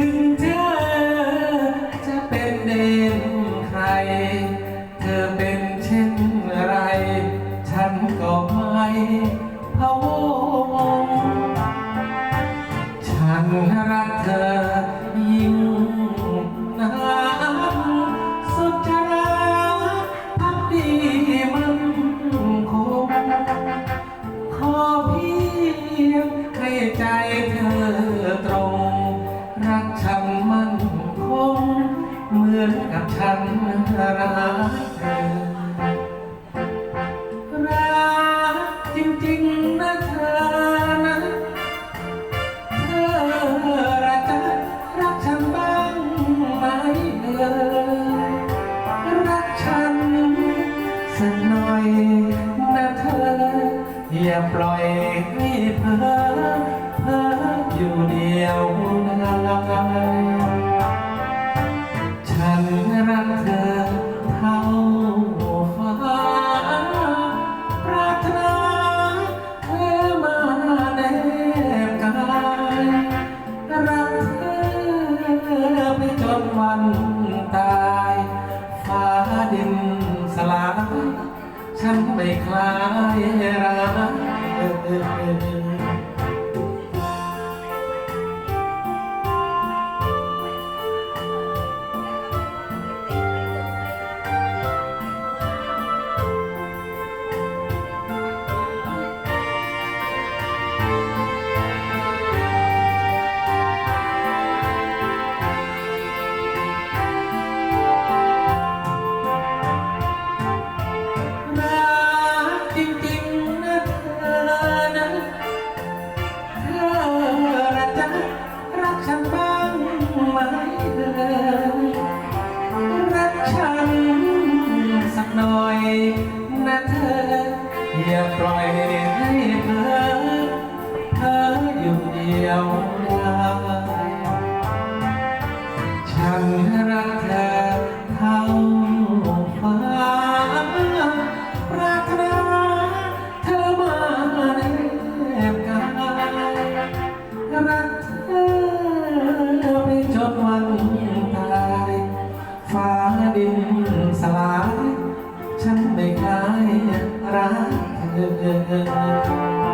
ถึงเธอจะเป็นเดนใคร เธอเป็นเช่นไร ฉันก็ไม่พะวงฉันรักเธอ มือนกับฉันรักเธอรักจริงๆนะเธอนะเธอรักจะรักฉันบ้างไหมเออรักฉันสน่อยนะเธอ อย่าปล่อยให้เพ้อเพ้ออยู่เดียว รักเธอเท่าฟ้าปรารถนาเธอมาแนบกายรักเธอไปจนวันตายฟ้าดินสลายฉันไม่คลายรัก หน่อยนะเธอ อย่าปล่อยให้เพ้อเพ้ออยู่เดียวดายฉันรักเธอเท่าฟ้าปรารถนาเธอมาแนบกายรักเธอไปจนวันตายฟ้าดินสลาย ฉันไม่คลายรักเธอ